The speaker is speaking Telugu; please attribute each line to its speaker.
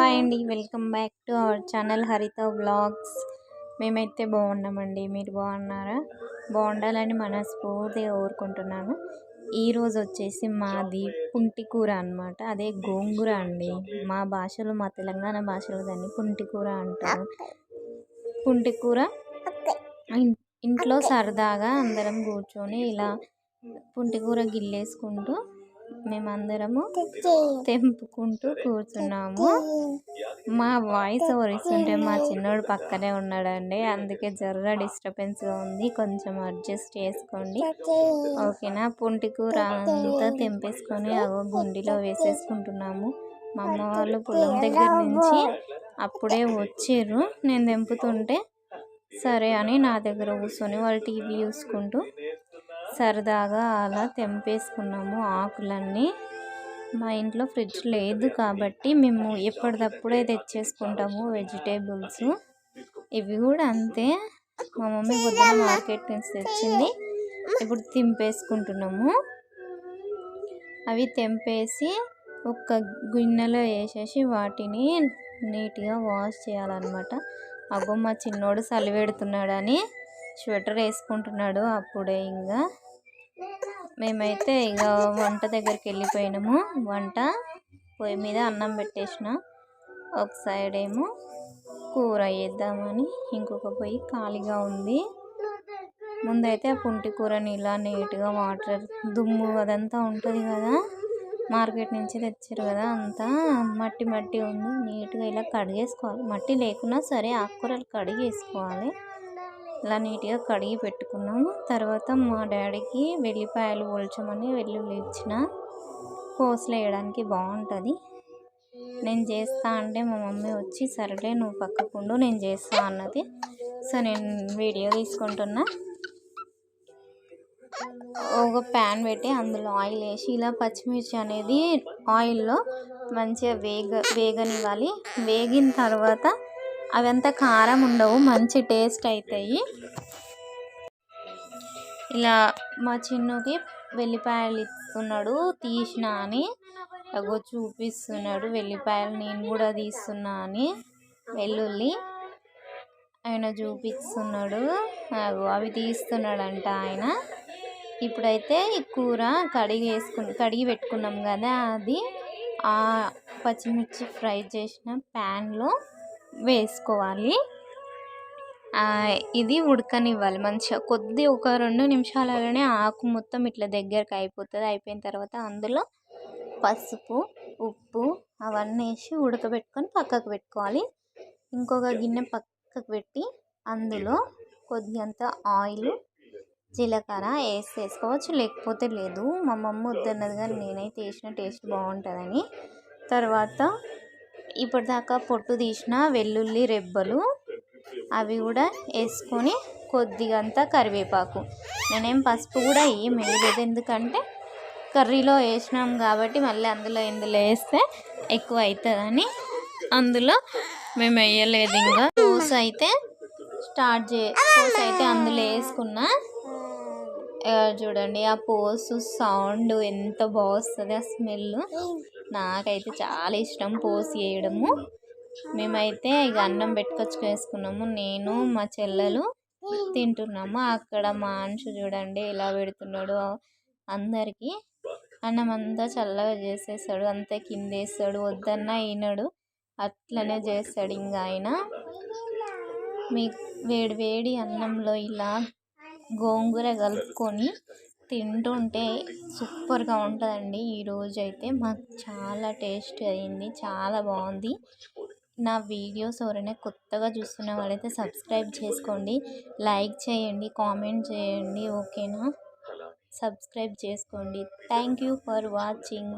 Speaker 1: హాయ్ అండి. Welcome back to our channel Haritha blogs మేమైతే బాగున్నామండి. మీరు బాగున్నారా? బాగుండాలని మనస్ఫూర్తిగా కోరుకుంటున్నాను. ఈరోజు వచ్చేసి మాది పుంటి కూర అనమాట అదే గోంగూర అండి. మా భాషలో మా తెలంగాణ భాషలో దాన్ని పుంటి కూర అంటారు. పుంటి కూర ఇంట్లో సరదాగా అందరం కూర్చొని ఇలా పుంటి కూర గిల్లేసుకుంటూ మేమందరము తెంపుకుంటూ కూర్చున్నాము. మా వాయిస్ ఓవర్ ఇస్తుంటే మా చిన్నోడు పక్కనే ఉన్నాడండి. అందుకే జర్ర డిస్టర్బెన్స్గా ఉంది. కొంచెం అడ్జస్ట్ చేసుకోండి. ఓకేనా? పుంటి కూర అంతా తెంపేసుకొని అగో గుండిలో వేసేసుకుంటున్నాము. మా అమ్మ వాళ్ళు పొలం దగ్గర నుంచి అప్పుడే వచ్చారు. నేను తెంపుతుంటే సరే అని నా దగ్గర కూర్చొని వాళ్ళు టీవీ చూసుకుంటూ సరదాగా అలా తెంపేసుకున్నాము ఆకులన్నీ. మా ఇంట్లో ఫ్రిడ్జ్ లేదు కాబట్టి మేము ఎప్పటికప్పుడే తెచ్చేసుకుంటాము వెజిటేబుల్స్. ఇవి కూడా అంతే. మా మమ్మీ పొద్దున మార్కెట్ నుంచి తెచ్చింది. ఇప్పుడు తింపేసుకుంటున్నాము. అవి తెంపేసి ఒక గిన్నెలో వేసేసి వాటిని నీట్గా వాష్ చేయాలన్నమాట. అబ్బో మా చిన్నోడు సలివెడుతున్నాడని స్వెటర్ వేసుకుంటున్నాడు అప్పుడే ఇంకా మేమైతే ఇక వంట దగ్గరికి వెళ్ళిపోయినాము. వంట పొయ్యి మీద అన్నం పెట్టేసిన. ఒక సైడ్ ఏమో కూర వేద్దామని ఇంకొక పొయ్యి ఖాళీగా ఉంది. ముందైతే ఆ పుంటి కూరని ఇలా నీట్గా వాటర్ దుమ్ము అదంతా ఉంటుంది కదా మార్కెట్ నుంచి తెచ్చారు కదా అంతా మట్టి మట్టి ఉంది. నీట్గా ఇలా కడిగేసుకోవాలి. మట్టి లేకున్నా సరే ఆకుకూరలు కడిగేసుకోవాలి. ఇలా నీట్గా కడిగి పెట్టుకున్నాము. తర్వాత మా డాడీకి వెల్లిపాయలు ఒల్చమని వెల్లుల్లి ఇచ్చిన కోసులు వేయడానికి బాగుంటుంది నేను చేస్తా అంటే మా మమ్మీ వచ్చి సరేలే నువ్వు పక్కకుండు నేను చేస్తా అన్నది. సో నేను వీడియో తీసుకుంటున్నా. ఒక ప్యాన్ పెట్టి అందులో ఆయిల్ వేసి ఇలా పచ్చిమిర్చి అనేది ఆయిల్లో మంచిగా వేగ వేగనివ్వాలి. వేగిన తర్వాత అవంత కారం ఉండవు మంచి టేస్ట్ అవుతాయి ఇలా మా చిన్నకి వెల్లిపాయలు ఇస్తున్నాడు తీసినా అని. అగో చూపిస్తున్నాడు వెల్లిపాయలు నేను కూడా తీస్తున్నా అని. వెల్లుల్లి ఆయన చూపిస్తున్నాడు. అగో అవి తీస్తున్నాడంట ఆయన. ఇప్పుడైతే ఈ కూర కడిగి వేసుకుని కడిగి పెట్టుకున్నాం కదా అది. ఆ పచ్చిమిర్చి ఫ్రై చేసిన ప్యాన్లో వేసుకోవాలి. ఇది ఉడకనివ్వాలి. మంచిగా కొద్ది ఒక రెండు నిమిషాలలోనే ఆకు మొత్తం ఇట్లా దగ్గరకు అయిపోతుంది. అయిపోయిన తర్వాత అందులో పసుపు ఉప్పు అవన్నీ వేసి ఉడకబెట్టుకొని పక్కకు పెట్టుకోవాలి. ఇంకొక గిన్నె పక్కకు పెట్టి అందులో కొద్దిగంత ఆయిల్ జీలకర్ర వేసి వేసుకోవచ్చు. లేకపోతే లేదు. మా మమ్మ వద్దన్నది కానీ నేనైతే వేసిన టేస్ట్ బాగుంటుందని. తర్వాత ఇప్పటిదాకా పొట్టు తీసిన వెల్లుల్లి రెబ్బలు అవి కూడా వేసుకొని కొద్దిగంత కరివేపాకు. నేనేం పసుపు కూడా ఏం వేయలేదు. ఎందుకంటే కర్రీలో వేసినాం కాబట్టి మళ్ళీ అందులో ఇందులో వేస్తే ఎక్కువ అవుతుందని అందులో మేము వేయలేదు ఇంకా. పోస్ అయితే స్టార్ట్ చే పోస్ అయితే అందులో వేసుకున్నా. చూడండి ఆ పోసు సౌండ్ ఎంత బాగుస్తుంది ఆ స్మెల్. నాకైతే చాలా ఇష్టం పోసి వేయడము మేమైతే ఇక అన్నం పెట్టుకొచ్చుకేసుకున్నాము నేను మా చెల్లెలు తింటున్నాము. అక్కడ మా అంశు చూడండి ఎలా పెడుతున్నాడు అందరికీ. అన్నం అంతా చల్లగా చేసేస్తాడు అంతా కిందేస్తాడు వద్దన్నా ఈనాడు. అట్లనే చేస్తాడు ఇంకా ఆయన. మీ వేడి వేడి అన్నంలో ఇలా గోంగూర కలుపుకొని తింటుంటే సూపర్గా ఉంటుందండి. ఈరోజు అయితే మాకు చాలా టేస్ట్ అయింది చాలా బాగుంది. నా వీడియోస్ ఎవరైనా కొత్తగా చూస్తున్న వాళ్ళైతే సబ్స్క్రైబ్ చేసుకోండి. లైక్ చేయండి కామెంట్ చేయండి ఓకేనా? సబ్స్క్రైబ్ చేసుకోండి. Thank you for watching.